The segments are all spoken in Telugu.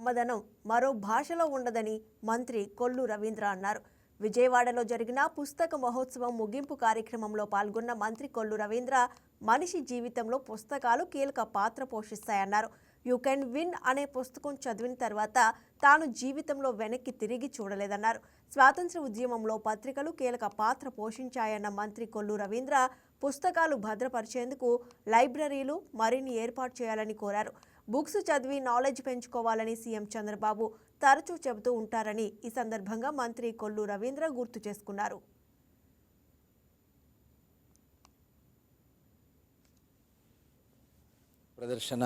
కమ్మదనం మరో భాషలో ఉండదని మంత్రి కొల్లు రవీంద్ర అన్నారు. విజయవాడలో జరిగిన పుస్తక మహోత్సవం ముగింపు కార్యక్రమంలో పాల్గొన్న మంత్రి కొల్లు రవీంద్ర మనిషి జీవితంలో పుస్తకాలు కీలక పాత్ర పోషిస్తాయన్నారు. యు కెన్ విన్ అనే పుస్తకం చదివిన తర్వాత తాను జీవితంలో వెనక్కి తిరిగి చూడలేదన్నారు. స్వాతంత్ర ఉద్యమంలో పత్రికలు కీలక పాత్ర పోషించాయన్న మంత్రి కొల్లు రవీంద్ర పుస్తకాలు భద్రపరిచేందుకు లైబ్రరీలు మరిన్ని ఏర్పాటు చేయాలని కోరారు. బుక్స్ చదివి నాలెడ్జ్ పెంచుకోవాలని సీఎం చంద్రబాబు తరచూ చెబుతూ ఉంటారని ఈ సందర్భంగా మంత్రి కొల్లు రవీంద్ర గుర్తు చేసుకున్నారు. ప్రదర్శన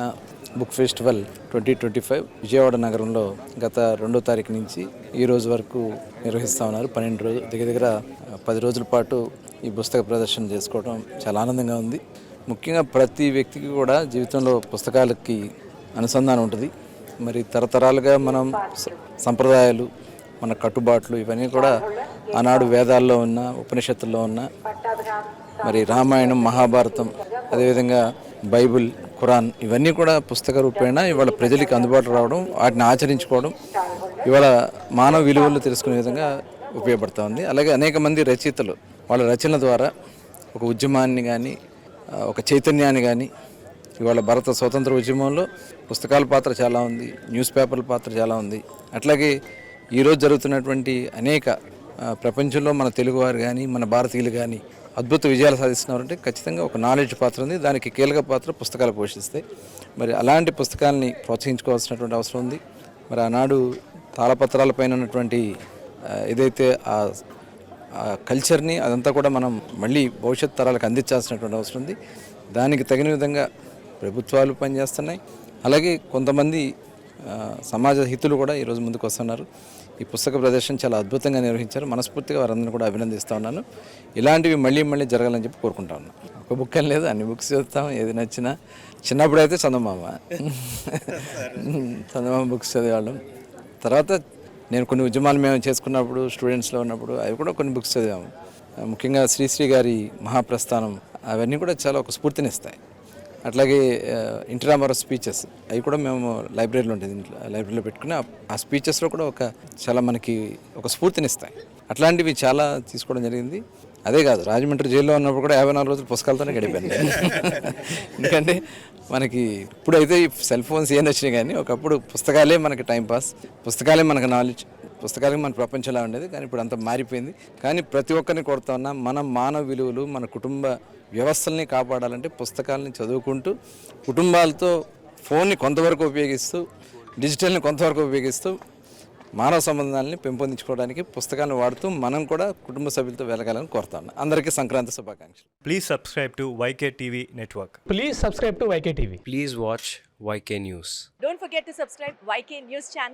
book festival twenty twenty five Vijayawada నగరంలో గత రెండో తారీఖు నుంచి ఈ రోజు వరకు నిర్వహిస్తూ ఉన్నారు. పన్నెండు రోజులు దగ్గర దగ్గర పది రోజుల పాటు ఈ పుస్తక ప్రదర్శన చేసుకోవడం చాలా ఆనందంగా ఉంది. ముఖ్యంగా ప్రతి వ్యక్తికి కూడా జీవితంలో పుస్తకాలకి అనుసంధానం ఉంటుంది. మరి తరతరాలుగా మనం సంప్రదాయాలు మన కట్టుబాట్లు ఇవన్నీ కూడా ఆనాడు వేదాల్లో ఉన్న ఉపనిషత్తుల్లో ఉన్న మరి రామాయణం మహాభారతం అదేవిధంగా బైబిల్ ఖురాన్ ఇవన్నీ కూడా పుస్తక రూపేణ ఇవాళ ప్రజలకి అందుబాటులో రావడం వాటిని ఆచరించుకోవడం ఇవాళ మానవ విలువలు తెలుసుకునే విధంగా ఉపయోగపడుతూ ఉంది. అలాగే అనేక మంది రచయితలు వాళ్ళ రచనల ద్వారా ఒక ఉద్యమాన్ని కానీ ఒక చైతన్యాన్ని కానీ ఇవాళ భారత స్వతంత్ర ఉద్యమంలో పుస్తకాల పాత్ర చాలా ఉంది న్యూస్ పేపర్ల పాత్ర చాలా ఉంది. అట్లాగే ఈరోజు జరుగుతున్నటువంటి అనేక ప్రపంచంలో మన తెలుగువారు కానీ మన భారతీయులు కానీ అద్భుత విజయాలు సాధిస్తున్నారంటే ఖచ్చితంగా ఒక నాలెడ్జ్ పాత్ర ఉంది. దానికి కీలక పాత్ర పుస్తకాలు పోషిస్తాయి. మరి అలాంటి పుస్తకాలని ప్రోత్సహించుకోవాల్సినటువంటి అవసరం ఉంది. మరి ఆనాడు తాళపత్రాలపైన ఉన్నటువంటి ఏదైతే ఆ కల్చర్ని అదంతా కూడా మనం మళ్ళీ భవిష్యత్ తరాలకు అందించాల్సినటువంటి అవసరం ఉంది. దానికి తగిన విధంగా ప్రభుత్వాలు పనిచేస్తున్నాయి. అలాగే కొంతమంది సమాజ హితులు కూడా ఈరోజు ముందుకు వస్తున్నారు. ఈ పుస్తక ప్రదర్శన చాలా అద్భుతంగా నిర్వహించారు. మనస్ఫూర్తిగా వారందరిని కూడా అభినందిస్తూ ఉన్నాను. ఇలాంటివి మళ్ళీ మళ్ళీ జరగాలని చెప్పి కోరుకుంటా ఉన్నాను. ఒక బుక్ అని లేదు అన్ని బుక్స్ చదువుతాం. ఏది నచ్చినా చిన్నప్పుడు అయితే చందమామ. చందమామ బుక్స్ చదివేవాళ్ళం. తర్వాత నేను కొన్ని ఉద్యమాలు మేము చేసుకున్నప్పుడు స్టూడెంట్స్లో ఉన్నప్పుడు అవి కూడా కొన్ని బుక్స్ చదివాము. ముఖ్యంగా శ్రీశ్రీ గారి మహాప్రస్థానం అవన్నీ కూడా చాలా ఒక స్ఫూర్తినిస్తాయి. అట్లాగే ఇంటి రామారావు స్పీచెస్ అవి కూడా మేము లైబ్రరీలో ఉంటుంది ఇంట్లో లైబ్రరీలో పెట్టుకుని ఆ- స్పీచెస్లో కూడా ఒక చాలా మనకి ఒక స్ఫూర్తినిస్తాయి అట్లాంటివి చాలా తీసుకోవడం జరిగింది. అదే కాదు రాజమండ్రి జైల్లో ఉన్నప్పుడు కూడా యాభై నాలుగు రోజులు పుస్తకాలతోనే గడిపాను ఎందుకంటే మనకి ఇప్పుడైతే ఈ సెల్ ఫోన్స్ ఏం వచ్చినాయి కానీ ఒకప్పుడు పుస్తకాలే మనకి టైం పాస్ పుస్తకాలే మనకు నాలెడ్జ్ పుస్తకాలే మన ప్రపంచంలో ఉండేది కానీ ఇప్పుడు అంతా మారిపోయింది కానీ ప్రతి ఒక్కరిని కొడుతా ఉన్నా మన మానవ విలువలు మన కుటుంబ వ్యవస్థల్ని కాపాడాలంటే పుస్తకాలని చదువుకుంటూ కుటుంబాలతో ఫోన్ని కొంతవరకు ఉపయోగిస్తూ డిజిటల్ని కొంతవరకు ఉపయోగిస్తూ మానవ సంబంధాలని పెంపొందించుకోవడానికి పుస్తకాలను వాడుతూ మనం కూడా కుటుంబ సభ్యులతో వెళ్ళగాలని కోరుతా ఉన్నాం అందరికీ సంక్రాంతి శుభాకాంక్షలు Please subscribe to YK TV Network. Please subscribe to YK TV. Please watch YK News. Don't forget to subscribe YK News channel